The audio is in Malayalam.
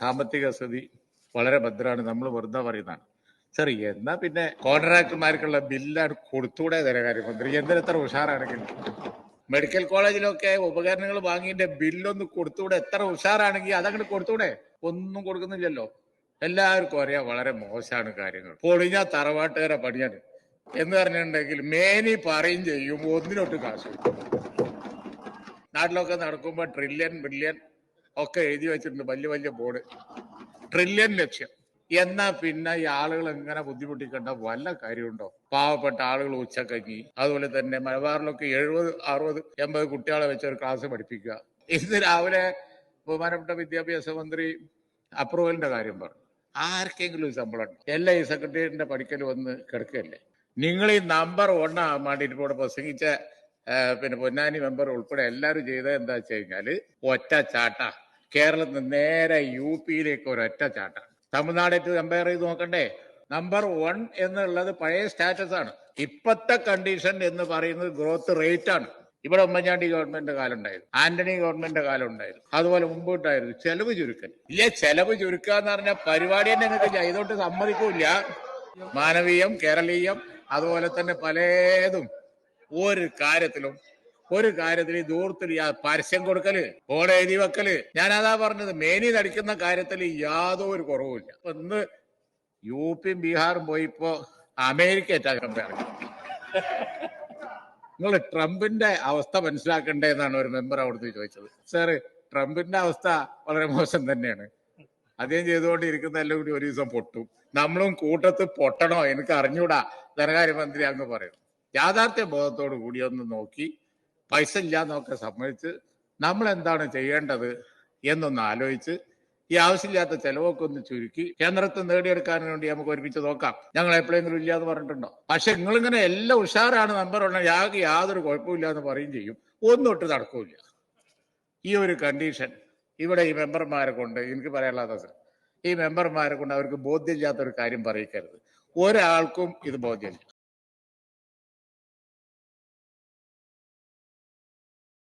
സാമ്പത്തിക സ്ഥിതി വളരെ ഭദ്രമാണ്. നമ്മൾ വെറുതെ പറയുന്നതാണ്. സർ എന്നാ പിന്നെ കോൺട്രാക്ടർമാർക്കുള്ള ബില്ലാണ് കൊടുത്തൂടെ ധനകാര്യമന്ത്രി എന്തിനെത്ര ഉഷാറാണെങ്കിൽ മെഡിക്കൽ കോളേജിലൊക്കെ ഉപകരണങ്ങൾ വാങ്ങിയതിന്റെ ബില്ലൊന്ന് കൊടുത്തൂടെ? എത്ര ഉഷാറാണെങ്കിൽ അതങ്ങനെ കൊടുത്തൂടെ? ഒന്നും കൊടുക്കുന്നില്ലല്ലോ. എല്ലാവർക്കും അറിയാം വളരെ മോശമാണ് കാര്യങ്ങൾ. പൊളിഞ്ഞ തറവാട്ടുകാരെ പണിയാണ് എന്ന് പറഞ്ഞിട്ടുണ്ടെങ്കിൽ മേനി പറയും ചെയ്യും ഒന്നിനൊട്ട് കാശ്. നാട്ടിലൊക്കെ നടക്കുമ്പോൾ ട്രില്യൺ ബില്യൺ ഒക്കെ എഴുതി വെച്ചിട്ടുണ്ട്. വലിയ വലിയ ബോർഡ് ട്രില്യൺ ലക്ഷ്യം. എന്നാ പിന്നെ ഈ ആളുകൾ എങ്ങനെ ബുദ്ധിമുട്ടിക്കേണ്ട വല്ല കാര്യമുണ്ടോ? പാവപ്പെട്ട ആളുകൾ ഉച്ചക്കഞ്ഞി. അതുപോലെ തന്നെ മലബാറിലൊക്കെ എഴുപത് അറുപത് എൺപത് കുട്ടികളെ വെച്ച് ഒരു ക്ലാസ് പഠിപ്പിക്കുക. ഇന്ന് രാവിലെ ബഹുമാനപ്പെട്ട വിദ്യാഭ്യാസ മന്ത്രി അപ്രൂവലിന്റെ കാര്യം പറഞ്ഞു. ആർക്കെങ്കിലും ശമ്പളം എല്ലാ ഈ സെക്രട്ടേറിയറ്റിന്റെ പഠിക്കൽ വന്ന് കിടക്കുകയല്ലേ നിങ്ങൾ ഈ നമ്പർ ഒന്നാകാൻ വേണ്ടിയിട്ട് ഇവിടെ പ്രസംഗിച്ച പിന്നെ പൊന്നാനി മെമ്പർ ഉൾപ്പെടെ എല്ലാവരും ചെയ്ത എന്താ വെച്ച് കഴിഞ്ഞാൽ ഒറ്റ ചാട്ട. കേരളത്തിൽ നേരെ യു പിയിലേക്ക് ഒരൊറ്റ ചാട്ട. തമിഴ്നാടായിട്ട് കമ്പയർ ചെയ്ത് നോക്കണ്ടേ? നമ്പർ വൺ എന്നുള്ളത് പഴയ സ്റ്റാറ്റസ് ആണ്. ഇപ്പത്തെ കണ്ടീഷൻ എന്ന് പറയുന്നത് ഗ്രോത്ത് റേറ്റ് ആണ്. ഇവിടെ ഉമ്മൻചാണ്ടി ഗവൺമെന്റ് കാലം ഉണ്ടായിരുന്നു ആന്റണി ഗവൺമെന്റ് കാലം ഉണ്ടായിരുന്നു അതുപോലെ മുമ്പോട്ടായിരുന്നു ചെലവ് ചുരുക്കൽ. ഇല്ല ചെലവ് ചുരുക്കുക എന്ന് പറഞ്ഞ പരിപാടി തന്നെ നിങ്ങൾക്ക് ചെയ്തോട്ട് സമ്മതിക്കൂല മാനവീയം കേരളീയം അതുപോലെ തന്നെ പലതും. ഒരു കാര്യത്തിലും ഒരു കാര്യത്തിൽ ഈ ദൂരത്തിൽ പരസ്യം കൊടുക്കൽ ഓടെ എഴുതി വെക്കൽ. ഞാൻ അതാ പറഞ്ഞത് മേനി നടിക്കുന്ന കാര്യത്തിൽ യാതൊരു കുറവുമില്ല. ഇന്ന് യു പിയും ബീഹാറും പോയി ഇപ്പോ അമേരിക്ക ഏറ്റാക്കാൻ നിങ്ങൾ ട്രംപിന്റെ അവസ്ഥ മനസ്സിലാക്കണ്ടേ എന്നാണ് ഒരു മെമ്പർ അവിടുന്ന് ചോദിച്ചത്. സാറ് ട്രംപിന്റെ അവസ്ഥ വളരെ മോശം തന്നെയാണ്. അദ്ദേഹം ചെയ്തുകൊണ്ടിരിക്കുന്ന എല്ലാം കൂടി ഒരു ദിവസം പൊട്ടും. നമ്മളും കൂട്ടത്ത് പൊട്ടണോ? എനിക്ക് അറിഞ്ഞൂടാ. ധനകാര്യമന്ത്രി അങ്ങ് പറയും. യാഥാർത്ഥ്യ ബോധത്തോടു കൂടി ഒന്ന് നോക്കി പൈസ ഇല്ലാന്നൊക്കെ സമ്മതിച്ച് നമ്മൾ എന്താണ് ചെയ്യേണ്ടത് എന്നൊന്ന് ആലോചിച്ച് ഈ ആവശ്യമില്ലാത്ത ചെലവൊക്കെ ഒന്ന് ചുരുക്കി കേന്ദ്രത്തിൽ നേടിയെടുക്കാൻ വേണ്ടി നമുക്ക് ഒരുമിച്ച് നോക്കാം. ഞങ്ങൾ എപ്പോഴെങ്കിലും ഇല്ല എന്ന് പറഞ്ഞിട്ടുണ്ടോ? പക്ഷെ നിങ്ങളിങ്ങനെ എല്ലാം ഉഷാറാണ് നമ്പർ ഉള്ള യാതൊരു യാതൊരു കുഴപ്പമില്ല എന്ന് പറയും ചെയ്യും ഒന്നൊട്ട് നടക്കൂല ഈ ഒരു കണ്ടീഷൻ ഇവിടെ ഈ മെമ്പർമാരെ കൊണ്ട് എനിക്ക് പറയാനുള്ളത് സർ ഈ മെമ്പർമാരെ കൊണ്ട് അവർക്ക് ബോധ്യമില്ലാത്ത ഒരു കാര്യം പറയിക്കരുത്. ഒരാൾക്കും ഇത് ബോധ്യമില്ല.